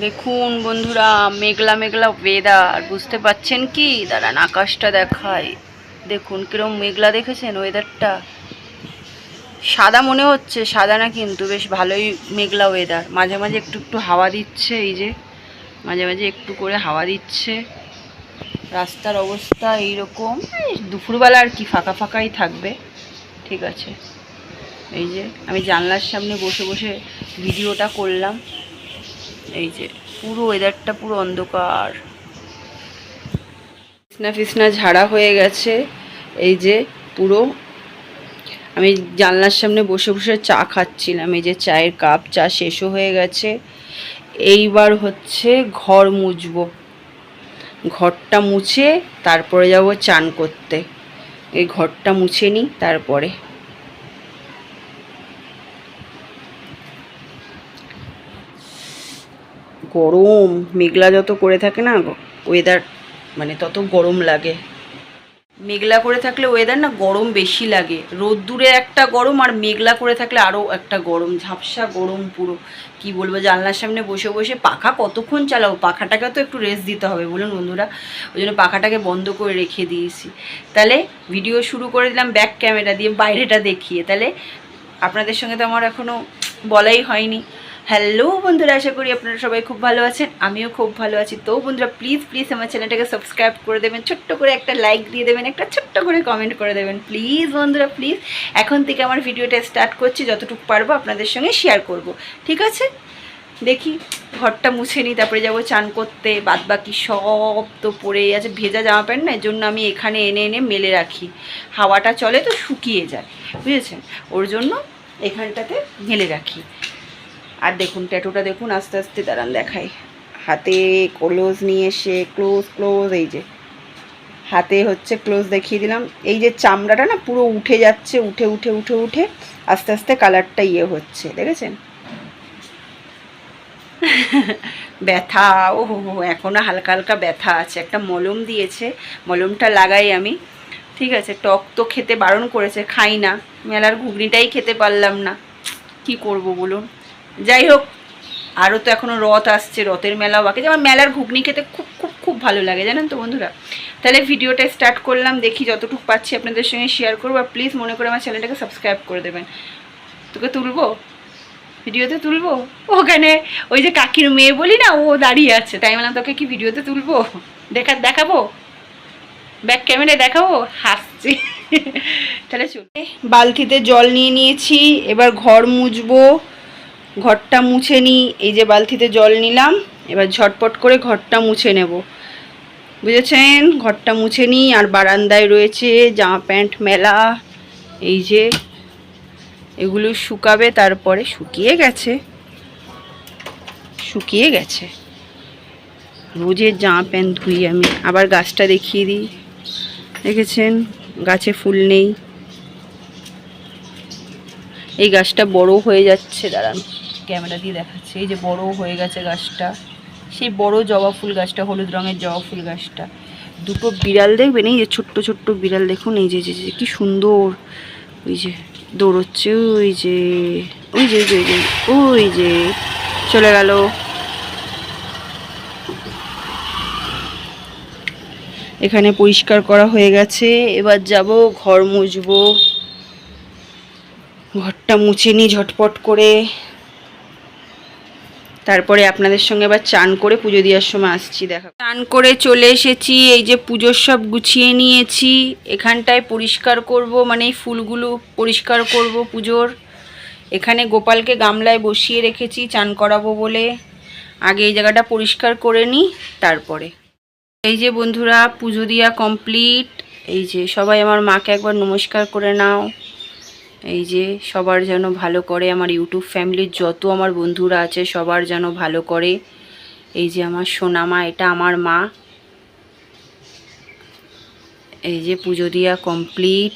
দেখুন বন্ধুরা, মেঘলা মেঘলা ওয়েদার বুঝতে পাচ্ছেন কি? দাঁড়ান, আকাশটা দেখায় দেখুন, কিরম মেঘলা দেখেছেন ওয়েদারটা সাদা মনে হচ্ছে, সাদা না কিন্তু বেশ ভালোই মেঘলা ওয়েদার মাঝে মাঝে একটু একটু হাওয়া দিচ্ছে, এই যে। মাঝে মাঝে একটু করে হাওয়া দিচ্ছে। রাস্তার অবস্থা এইরকম। এই দুপুরবেলা আর কি, ফাঁকা ফাঁকাই থাকবে। ঠিক আছে। এই যে, আমি জানলার সামনে বসে বসে ভিডিওটা করলাম। এই যে, পুরো ওয়েদারটা পুরো অন্ধকার। ফিসনা ফিসনা ঝাড়া হয়ে গেছে, এই যে পুরো। আমি জানলার সামনে বসে বসে চা খাচ্ছিলাম, এই যে চায়ের কাপ, চা শেষও হয়ে গেছে। এইবার হচ্ছে ঘর মুছবো। ঘরটা মুছে তারপরে যাব চান করতে। এই ঘরটা মুছে নিই তারপরে। গরম, মেঘলা যত করে থাকে না ওয়েদার মানে তত গরম লাগে। মেঘলা করে থাকলে ওয়েদার না গরম বেশি লাগে। রোদ্দুরে একটা গরম আর মেঘলা করে থাকলে আরও একটা গরম, ঝাপসা গরম পুরো। কি বলব, জানলার সামনে বসে বসে পাখা কতক্ষণ চালাবো পাখাটাকে তো একটু রেস্ট দিতে হবে, বলুন বন্ধুরা। ওই জন্য পাখাটাকে বন্ধ করে রেখে দিয়েছি। তাহলে ভিডিও শুরু করে দিলাম ব্যাক ক্যামেরা দিয়ে, বাইরেটা দেখিয়ে। তাহলে আপনাদের সঙ্গে তো আমার এখনও বলাই হয়নি। হ্যালো বন্ধুরা, আশা করি আপনারা সবাই খুব ভালো আছেন। আমিও খুব ভালো আছি। তো বন্ধুরা প্লিজ প্লিজ আমার চ্যানেলটাকে সাবস্ক্রাইব করে দেবেন, ছোট্ট করে একটা লাইক দিয়ে দেবেন, একটা ছোট্ট করে কমেন্ট করে দেবেন। প্লিজ বন্ধুরা প্লিজ এখন থেকে আমার ভিডিওটা স্টার্ট করছি, যতটুকু পারব আপনাদের সঙ্গে শেয়ার করব। ঠিক আছে? দেখি, ঘরটা মুছে নিই, তারপরে যাব চান করতে বাদ বাকি সব তো পড়েই আছে। ভেজা জামা প্যান্ট না এর জন্য আমি এখানে এনে এনে মেলে রাখি। হাওয়াটা চলে তো শুকিয়ে যায়, বুঝেছেন? ওর জন্য এখানটাতে মেলে রাখি। আর দেখুন ট্যাটুটা দেখুন, আস্তে আস্তে দাঁড়ান দেখাই। হাতে ক্লোজ নিয়ে এসে ক্লোজ ক্লোজ এই যে। হাতে হচ্ছে ক্লোজ দেখিয়ে দিলাম। এই যে চামড়াটা না পুরো উঠে যাচ্ছে, উঠে উঠে উঠে উঠে, আস্তে আস্তে কালারটা ইয়ে হচ্ছে, দেখেছেন? ব্যথা ও হো হো এখনও হালকা হালকা ব্যথা আছে। একটা মলম দিয়েছে, মলমটা লাগাই আমি। ঠিক আছে, টক তো খেতে বারণ করেছে, খাই না। মেলার ঘুগনিটাই খেতে পারলাম না। কি করব বলুন? যাই হোক, আরও তো এখনও রথ আসছে, রথের মেলাও বাকি আমার মেলার ঘুগনি খেতে খুব খুব খুব ভালো লাগে, জানেন তো বন্ধুরা? তাহলে ভিডিওটা স্টার্ট করলাম, দেখি যতটুকু পাচ্ছি আপনাদের সঙ্গে শেয়ার করব, আর প্লিজ মনে করে আমার চ্যানেলটাকে সাবস্ক্রাইব করে দেবেন। তোকে তুলবো? ভিডিওতে তুলবো? ওখানে ওই যে কাকির মেয়ে বলি না, ও দাঁড়িয়ে আছে, তাই বললাম, তোকে কি ভিডিওতে তুলবো? দেখা, দেখাবো? ব্যাক ক্যামেরায় দেখাবো? হাসছি। তাহলে চলে। বালতিতে জল নিয়ে নিয়েছি, এবার ঘর মুছবো। ঘরটা মুছে নিই, এই যে বালতিতে জল নিলাম, এবার ঝটপট করে ঘরটা মুছে নেব। বুঝেছেন? ঘরটা মুছে নিই, আর বারান্দায় রয়েছে জামা প্যান্ট মেলা, এই যে এগুলো শুকাবে, তারপরে শুকিয়ে গেছে। শুকিয়ে গেছে। রোজের জামা প্যান্ট ধুই আমি। আবার গাছটা দেখিয়ে দিই। দেখেছেন? গাছে ফুল নেই। এই গাছটা বড় হয়ে যাচ্ছে, দাঁড়ান। ক্যামেরা দিয়ে দেখাচ্ছে। এই যে বড় হয়ে গেছে গাছটা। সেই বড় জবা ফুল গাছটা, হলুদ রঙের জবা ফুল গাছটা। দুটো বিড়াল দেখবেন? এই যে ছোট্ট ছোট্ট বিড়াল দেখুন? এই যে যে কি সুন্দর। ওই যে, দৌড়চ্ছে, ওই যে ওই যে ওই যে ওই যে চলে গেল। এখানে পরিষ্কার করা হয়ে গেছে। এবার যাব, ঘর মুছবো। ঘরটা মুছে নিই ঝটপট করে। তারপরে আপনাদের সঙ্গে আবার চান করে পুজো দেওয়ার সময় আসছি, দেখা। চান করে চলে এসেছি, এই যে পুজোর সব গুছিয়ে নিয়েছি, এখানটায় পরিষ্কার করব মানে এই ফুলগুলো পরিষ্কার করব পুজোর। এখানে গোপালকে গামলায় বসিয়ে রেখেছি, চান করাবো বলে। আগে এই জায়গাটা পরিষ্কার করে নিই, তারপরে। এই যে বন্ধুরা, পুজো দেওয়া কমপ্লিট। এই যে সবাই আমার মাকে একবার নমস্কার করে নাও। এই যে সবার যেন ভালো করে আমার ইউটিউব ফ্যামিলির যত আমার বন্ধুরা আছে সবার যেন ভালো করে। এই যে আমার সোনামা, এটা আমার মা। এই যে পুজো দেওয়া কমপ্লিট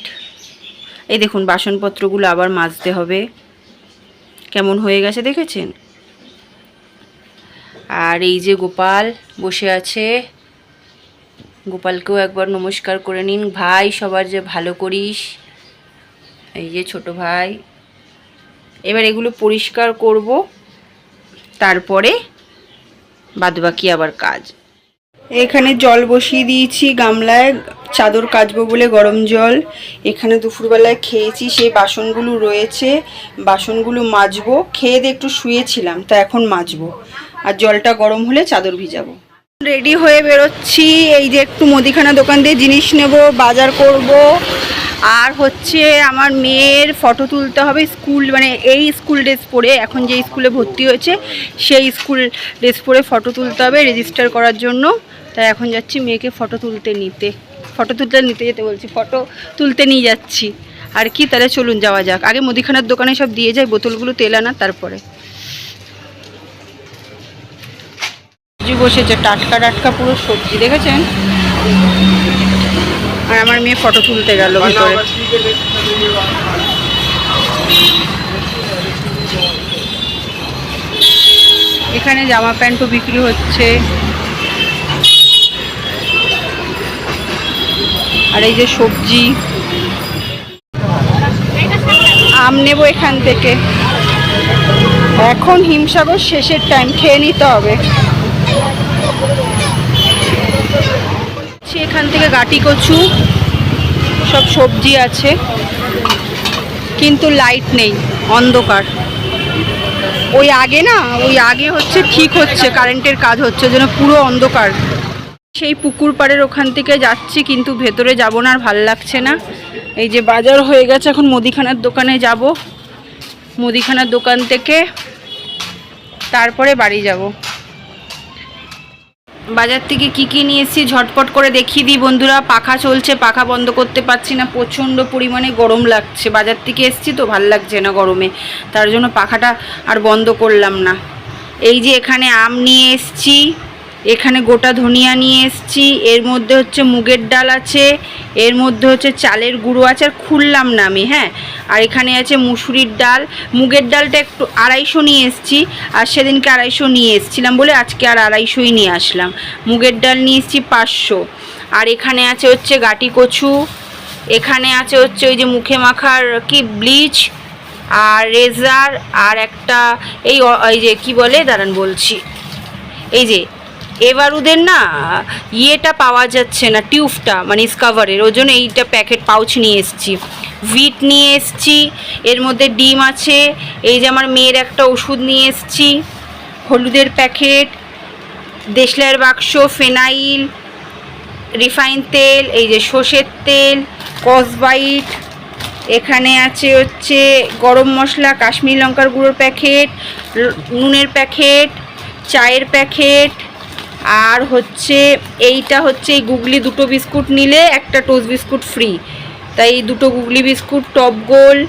এই দেখুন, বাসনপত্রগুলো আবার মাজতে হবে। কেমন হয়ে গেছে দেখেছেন? আর এই যে গোপাল বসে আছে। গোপালকেও একবার নমস্কার করে নিন। ভাই, সবার যে ভালো করিস। এই যে ছোট ভাই। এবার এগুলো পরিষ্কার করব, তারপরে বাদবাকি আবার কাজ। এখানে জল বসিয়ে দিয়েছি, গামলায় চাদর কাচবো বলে গরম জল। এখানে দুপুরবেলায় খেয়েছি, সেই বাসনগুলো রয়েছে, বাসনগুলো মাজবো। খেয়ে দিয়ে একটু শুয়েছিলাম, তা এখন মাজবো। আর জলটা গরম হলে চাদর ভিজাবো। রেডি হয়ে বেরোচ্ছি, এই যে একটু মুদিখানা দোকান দিয়ে জিনিস নেব, বাজার করব। আর হচ্ছে আমার মেয়ের ফটো তুলতে হবে স্কুল মানে এই স্কুল ড্রেস পরে, এখন যে স্কুলে ভর্তি হয়েছে, সেই স্কুল ড্রেস পরে ফটো তুলতে হবে রেজিস্টার করার জন্য। তাই এখন যাচ্ছি মেয়েকে ফটো তুলতে নিতে। ফটো তুলতে নিতে যেতে বলছি, ফটো তুলতে নিয়ে যাচ্ছি। আর কি, তাহলে চলুন যাওয়া যাক। আগে মুদিখানার দোকানে সব দিয়ে যায় বোতলগুলো তেল আনা, তারপরে। বসেছে, টাটকা টাটকা পুরো সবজি, দেখেছেন? আর আমার মেয়ে ফটো তুলতে গেল ভিতরে। এখানে জামা প্যান্টও বিক্রি হচ্ছে। আর এই যে সবজি। আম নেব এখান থেকে। এখন হিমসাগর শেষের টাইম খেয়ে নিতে হবে। সে এখান থেকে গাটি কচু, সব সবজি আছে। কিন্তু লাইট নেই, অন্ধকার। ওই আগে না, ওই আগে হচ্ছে ঠিক হচ্ছে কারেন্টের কাজ হচ্ছে জন্য পুরো অন্ধকার। সেই পুকুর পাড়ের ওখান থেকে যাচ্ছি, কিন্তু ভেতরে যাব না, আর ভালো লাগছে না। এই যে বাজার হয়ে গেছে, এখন মুদিখানার দোকানে যাব। মুদিখানার দোকান থেকে তারপরে বাড়ি যাব। বাজার থেকে কি কি নিয়ে এসেছি ঝটপট করে দেখিয়ে দিই বন্ধুরা। পাখা চলছে, পাখা বন্ধ করতে পারছি না। প্রচণ্ড পরিমাণে গরম লাগছে। বাজার থেকে এসেছি তো, ভালো লাগছে না গরমে। তার জন্য পাখাটা আর বন্ধ করলাম না। এই যে এখানে আম নিয়ে এসেছি। এখানে গোটা ধনিয়া নিয়ে এসেছি। এর মধ্যে হচ্ছে মুগের ডাল আছে, এর মধ্যে হচ্ছে চালের গুঁড়ো আছে আর খুললাম না আমি হ্যাঁ? আর এখানে আছে মুসুরির ডাল। মুগের ডালটা একটু আড়াইশো নিয়ে এসেছি আর সেদিনকে আড়াইশো নিয়ে এসেছিলাম বলে আজকে আর আড়াইশোই নিয়ে আসলাম। মুগের ডাল নিয়ে এসেছি পাঁচশো। আর এখানে আছে হচ্ছে গাটি কচু, এখানে আছে হচ্ছে ওই যে মুখে মাখার কি ব্লিচ আর রেজার আর একটা এই এই যে কি বলে? দাঁড়ান বলছি। এই যে এবারুদের না ইয়েটা পাওয়া যাচ্ছে না, টিউবটা মানে স্কাভারের ওই জন্য এইটা প্যাকেট পাউচ নিয়ে এসেছি। ভিট নিয়ে এসেছি, এর মধ্যে ডিম আছে, এই যে আমার মেয়ের একটা ওষুধ নিয়ে এসেছি, হলুদের প্যাকেট দেশলাইয়ের বাক্স ফেনাইল রিফাইন তেল, এই যে সর্ষের তেল কসবাইট এখানে আছে হচ্ছে গরম মশলা, কাশ্মীরি লঙ্কার গুঁড়োর প্যাকেট নুনের প্যাকেট চায়ের প্যাকেট আর হচ্ছে এইটা হচ্ছে এই গুগলি দুটো বিস্কুট নিলে একটা টোস্ট বিস্কুট ফ্রি। তাই এই দুটো গুগলি বিস্কুট, টপ গোল,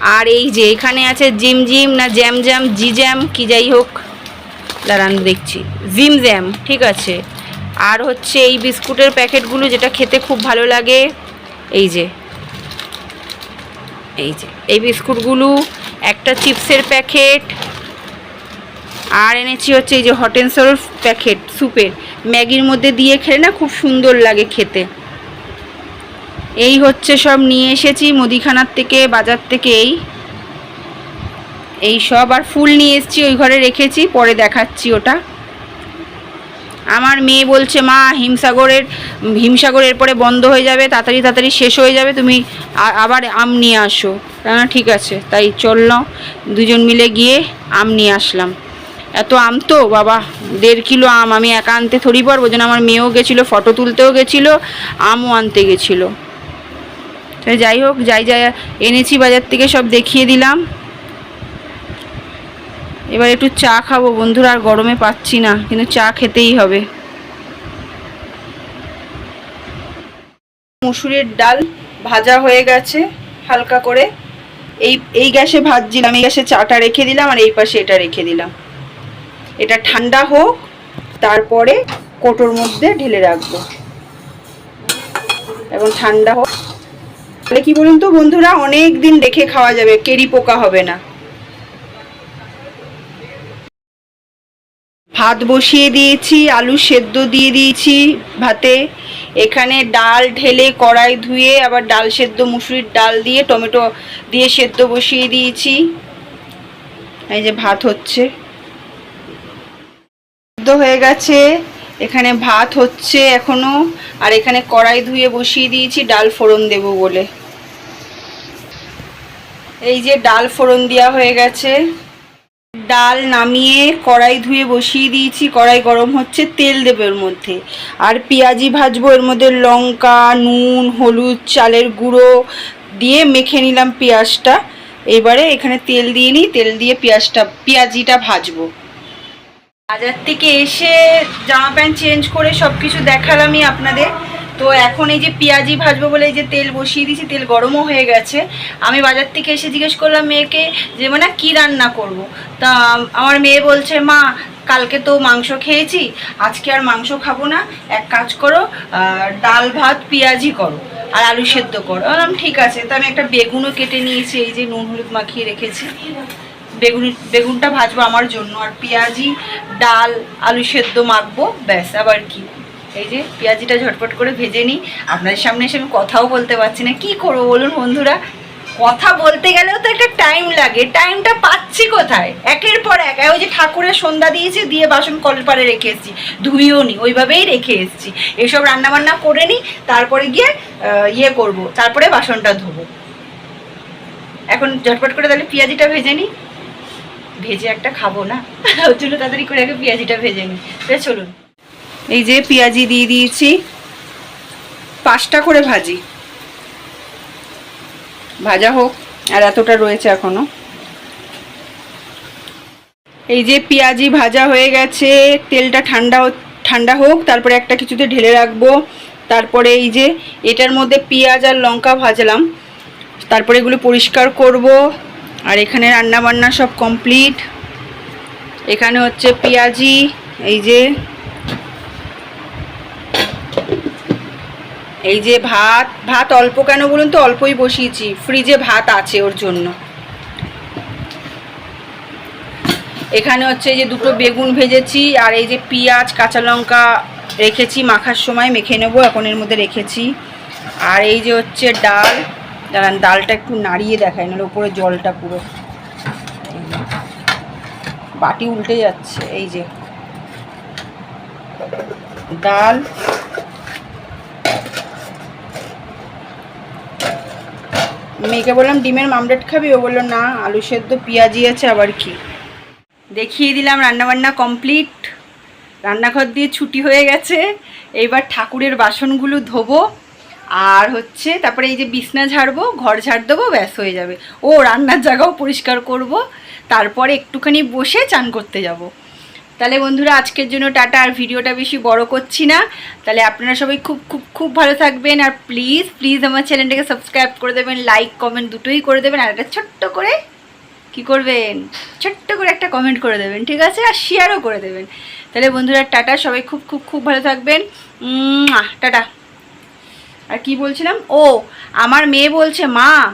আর এই যে এখানে আছে জিম জিম না জ্যাম জ্যাম, জি জ্যাম, কি যাই হোক। দাঁড়ান দেখছি। জিম জ্যাম, ঠিক আছে। আর হচ্ছে এই বিস্কুটের প্যাকেটগুলো যেটা খেতে খুব ভালো লাগে, এই যে। এই যে, এই বিস্কুটগুলো, একটা চিপসের প্যাকেট আর এনেছি হচ্ছে এই যে হট সরোর প্যাকেট স্যুপের ম্যাগির মধ্যে দিয়ে খেলে না খুব সুন্দর লাগে খেতে। এই হচ্ছে সব নিয়ে এসেছি মুদিখানার থেকে, বাজার থেকে এই। এই সব আর ফুল নিয়ে এসেছি, ওই ঘরে রেখেছি, পরে দেখাচ্ছি ওটা। আমার মেয়ে বলছে, মা, হিমসাগরের হিমসাগরের পরে বন্ধ হয়ে যাবে, তাড়াতাড়ি তাড়াতাড়ি শেষ হয়ে যাবে, তুমি আবার আম নিয়ে আসো। ঠিক আছে, তাই চললাম দুজন মিলে গিয়ে আম নিয়ে আসলাম। এত আম তো, বাবা, দেড় কিলো আম, আমি একা আনতে থরি পারব। যেন আমার মেয়েও গেছিল ফটো তুলতেও গেছিল, আমও আনতে গেছিল। তাই যাই হোক, যাই যাই, এনেছি, বাজার থেকে সব দেখিয়ে দিলাম। এবার একটু চা খাব, বন্ধুরা, আর গরমে পাচ্ছি না, কিন্তু চা খেতেই হবে। মুসুরির ডাল ভাজা হয়ে গেছে, হালকা করে। এই এই গ্যাসে ভাজছিলাম, এই গ্যাসে চাটা রেখে দিলাম, আর এই পাশে এটা রেখে দিলাম। এটা ঠান্ডা হোক, তারপরে কোটোর মধ্যে ঢেলে রাখব। এবং ঠান্ডা হোক। তাহলে কি বলুন তো বন্ধুরা, অনেক দিন রেখে খাওয়া যাবে, কেরি পোকা হবে না। ভাত বসিয়ে দিয়েছি, আলু সেদ্ধ দিয়ে দিয়েছি ভাতে। এখানে ডাল ঢেলে কড়াই ধুয়ে, আবার ডাল সেদ্ধ, মুসুরির ডাল দিয়ে, টমেটো দিয়ে সেদ্ধ বসিয়ে দিয়েছি। এই যে ভাত হচ্ছে। সিদ্ধ হয়ে গেছে। এখানে ভাত হচ্ছে এখনও। আর এখানে কড়াই ধুয়ে বসিয়ে দিয়েছি, ডাল ফোড়ন দেব বলে। এই যে ডাল ফোড়ন দেওয়া হয়ে গেছে। ডাল নামিয়ে কড়াই ধুয়ে বসিয়ে দিয়েছি। কড়াই গরম হচ্ছে, তেল দেবে ওর মধ্যে। আর পেঁয়াজি ভাজবো, এর মধ্যে লঙ্কা, নুন, হলুদ, চালের গুঁড়ো দিয়ে মেখে নিলাম পেঁয়াজটা। এবারে এখানে তেল দিয়ে নিই, তেল দিয়ে পেঁয়াজটা, পেঁয়াজিটা ভাজবো। বাজার থেকে এসে জামা প্যান্ট চেঞ্জ করে সব কিছু দেখালামই আপনাদের। তো এখন এই যে পেঁয়াজি ভাজবো বলে এই যে তেল বসিয়ে দিয়েছি, তেল গরমও হয়ে গেছে। আমি বাজার থেকে এসে জিজ্ঞেস করলাম মেয়েকে যে মানে কী রান্না করব। তা আমার মেয়ে বলছে, মা, কালকে তো মাংস খেয়েছি, আজকে আর মাংস খাব না। এক কাজ করো ডাল ভাত, পেঁয়াজি করো, আর আলু সেদ্ধ করো। বললাম, ঠিক আছে। তো আমি একটা বেগুনও কেটে নিয়েছি, এই যে নুন হলুদ মাখিয়ে রেখেছি। বেগুন, বেগুনটা ভাজবো আমার জন্য আর পেঁয়াজি, ডাল, আলু সেদ্ধ মাখবো, ব্যাস। আবার কি? এই যে পেঁয়াজিটা ঝটপট করে ভেজে নিই। আপনাদের সামনে এসে আমি কথাও বলতে পারছি না। কি করব বলুন বন্ধুরা? কথা বলতে গেলেও তো একটা টাইম লাগে। টাইমটা পাচ্ছি কোথায়? একের পর এক। ওই যে ঠাকুরের সন্ধ্যা দিয়েছি, দিয়ে বাসন কলের পাড়ে রেখে এসেছি। ধুইও নি, ওইভাবেই রেখে এসেছি। এসব রান্নাবান্না করে নিই, তারপরে গিয়ে ইয়ে করব। তারপরে বাসনটা ধোবো। এখন ঝটপট করে তাহলে পেঁয়াজিটা ভেজে নিই। ভেজে একটা খাব না? ওর জন্য তাড়াতাড়ি করে আগে পেঁয়াজিটা ভেজে নিই। তাহলে চলুন। এই যে পেঁয়াজি দিয়ে দিয়েছি। পাঁচটা করে ভাজি। ভাজা হোক, আর এতটা রয়েছে এখনও। এই যে পেঁয়াজি ভাজা হয়ে গেছে, তেলটা ঠান্ডা ঠান্ডা হোক, তারপরে একটা কিছুতে ঢেলে রাখব। তারপরে এই যে এটার মধ্যে পেঁয়াজ আর লঙ্কা ভাজলাম। তারপরে এগুলো পরিষ্কার করব। আর এখানে রান্না বান্না সব কমপ্লিট। এখানে হচ্ছে পেঁয়াজি, এই যে এই যে ভাত ভাত অল্প কেন বলুন তো? অল্পই বসিয়েছি। ফ্রিজে ভাত আছে ওর জন্য। এখানে হচ্ছে এই যে দুটো বেগুন ভেজেছি, আর এই যে পেঁয়াজ, কাঁচা লঙ্কা রেখেছি, মাখার সময় মেখে নেব, এখন এর মধ্যে রেখেছি। আর এই যে হচ্ছে ডাল দাঁড়ান, ডালটা একটু নাড়িয়ে দেখায় নাহলে উপরে জলটা পুরো। বাটি উল্টে যাচ্ছে, এই যে। ডাল। মেয়েকে বললাম, ডিমের মামলেট খাবি? ও বলল, না, আলু সেদ্ধ, পেঁয়াজি আছে, আবার কি? দেখিয়ে দিলাম, রান্নাবান্না কমপ্লিট। রান্নাঘর দিয়ে ছুটি হয়ে গেছে এইবার ঠাকুরের বাসনগুলো ধোবো। আর হচ্ছে তারপরে এই যে বিছনা ঝাড়বো, ঘর ঝাড় দেবো ব্যাস হয়ে যাবে। ও রান্নার জায়গাও পরিষ্কার করব। তারপরে একটুখানি বসে চান করতে যাব। তাহলে বন্ধুরা, আজকের জন্য টাটা। আর ভিডিওটা বেশি বড় করছি না। তাহলে আপনারা সবাই খুব খুব খুব ভালো থাকবেন। আর প্লিজ প্লিজ আমার চ্যানেলটাকে সাবস্ক্রাইব করে দেবেন লাইক কমেন্ট দুটোই করে দেবেন। আর একটা ছোট্ট করে কি করবেন? ছোট্ট করে একটা কমেন্ট করে দেবেন, ঠিক আছে? আর শেয়ারও করে দেবেন। তাহলে বন্ধুরা, টাটা। সবাই খুব খুব খুব ভালো থাকবেন। টাটা। আর কি বলছিলাম? ও, আমার মেয়ে বলছে, মা,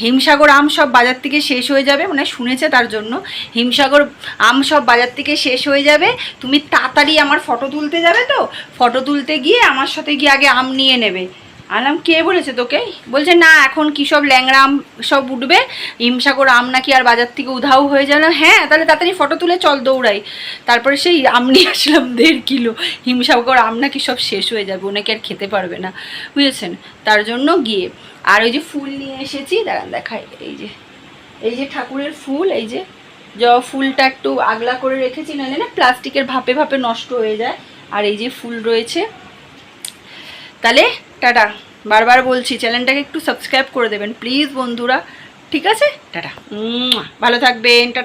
হিমসাগর আম সব বাজার থেকে শেষ হয়ে যাবে। মানে শুনেছে তার জন্য। হিমসাগর আম সব বাজার থেকে শেষ হয়ে যাবে। তুমি তাড়াতাড়ি আমার ফটো তুলতে যাবে তো? ফটো তুলতে গিয়ে আমার সাথে গিয়ে আগে আম নিয়ে নেবে। আলাম কে বলেছে তোকে? বলছে, না, এখন কি সব ল্যাংড়া আম সব উঠবে? হিমসাগর আম নাকি আর বাজার থেকে উধাও হয়ে গেল হ্যাঁ তাহলে তাড়াতাড়ি ফটো তুলে চল দৌড়াই। তারপরে সেই আম নিয়ে আসলাম দেড় কিলো। হিমসাগর আম নাকি সব শেষ হয়ে যাবে, ওনাকে আর খেতে পারবে না, বুঝেছেন? তার জন্য গিয়ে, আর ওই যে ফুল নিয়ে এসেছি, দাঁড়ান দেখাই, এই যে এই যে ঠাকুরের ফুল, এই যে জ ফুলটা একটু আগলা করে রেখেছি, নাহলে না প্লাস্টিকের ভাপে ভাপে নষ্ট হয়ে যায়, আর এই যে ফুল রয়েছে তাহলে টাটা, বারবার বলছি, চ্যানেলটাকে একটু সাবস্ক্রাইব করে দেবেন প্লিজ বন্ধুরা, ঠিক আছে? টাটা। ভালো থাকবেন, টাটা।